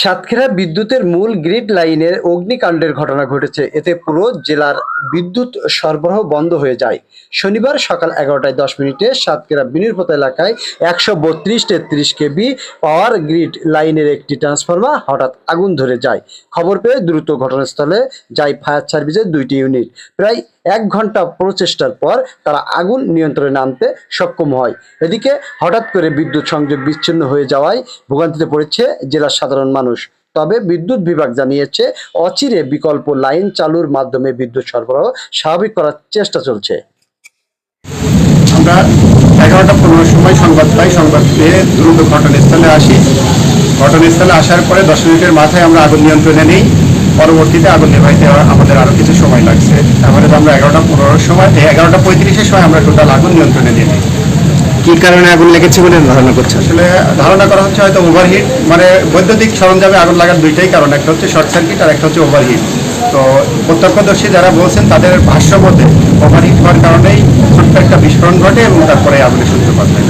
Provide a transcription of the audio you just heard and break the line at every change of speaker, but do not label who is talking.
সাতক্ষীরা বিদ্যুতের মূল গ্রিড লাইনের অগ্নিকাণ্ডের ঘটনা ঘটেছে। এতে পুরো জেলার বিদ্যুৎ সরবরাহ বন্ধ হয়ে যায়। শনিবার সকাল এগারোটায় দশ মিনিটে সাতক্ষীরা বিনির্পতা এলাকায় একশো বত্রিশ তেত্রিশ কেবি পাওয়ার গ্রিড লাইনের একটি ট্রান্সফরমার হঠাৎ আগুন ধরে যায়। খবর পেয়ে দ্রুত ঘটনাস্থলে যায় ফায়ার সার্ভিসের দুইটি ইউনিট। প্রায় এক ঘণ্টা প্রচেষ্টার পর তারা আগুন নিয়ন্ত্রণে আনতে সক্ষম হয়। এদিকে হঠাৎ করে বিদ্যুৎ সংযোগ বিচ্ছিন্ন হয়ে যাওয়ায় ভোগান্তিতে পড়েছে জেলার সাধারণ মানুষ। তবে বিদ্যুৎ বিভাগ জানিয়েছে, অচিরে বিকল্প লাইন চালুর মাধ্যমে বিদ্যুৎ সরবরাহ স্বাভাবিক করার চেষ্টা চলছে।
আমরা এগারোটা পনেরো সময় সংবাদ পাই, সংবাদ পেয়ে দ্রুত ঘটনাস্থলে আসি। ঘটনাস্থলে আসার পরে দশ মিনিটের মাথায় আমরা আগুন নিয়ন্ত্রণে নিই। পরবর্তীতে আগুন নেভাইতে আমাদের আরও কিছু সময় লাগছে। তারপরে তো আমরা এগারোটা পনেরোর সময় এগারোটা পঁয়ত্রিশের সময় আমরা টোটাল আগুন নিয়ন্ত্রণে নিয়ে নিই।
কি কারণে আগুন লেগেছে বলে ধারণা করছে
আসলে ধারণা করা হচ্ছে হয়তো ওভারহিট মানে বৈদ্যুতিক সরঞ্জামে আগুন লাগার দুইটাই কারণ একটা হচ্ছে শর্ট সার্কিট আর একটা হচ্ছে ওভারহিট তো প্রত্যক্ষদর্শী যারা বলছেন তাদের ভাষ্য মতে ওভারহিট হওয়ার কারণেই ছোট্ট একটা বিস্ফোরণ ঘটে এবং তারপরে আগুনের সূত্রপাত হয়।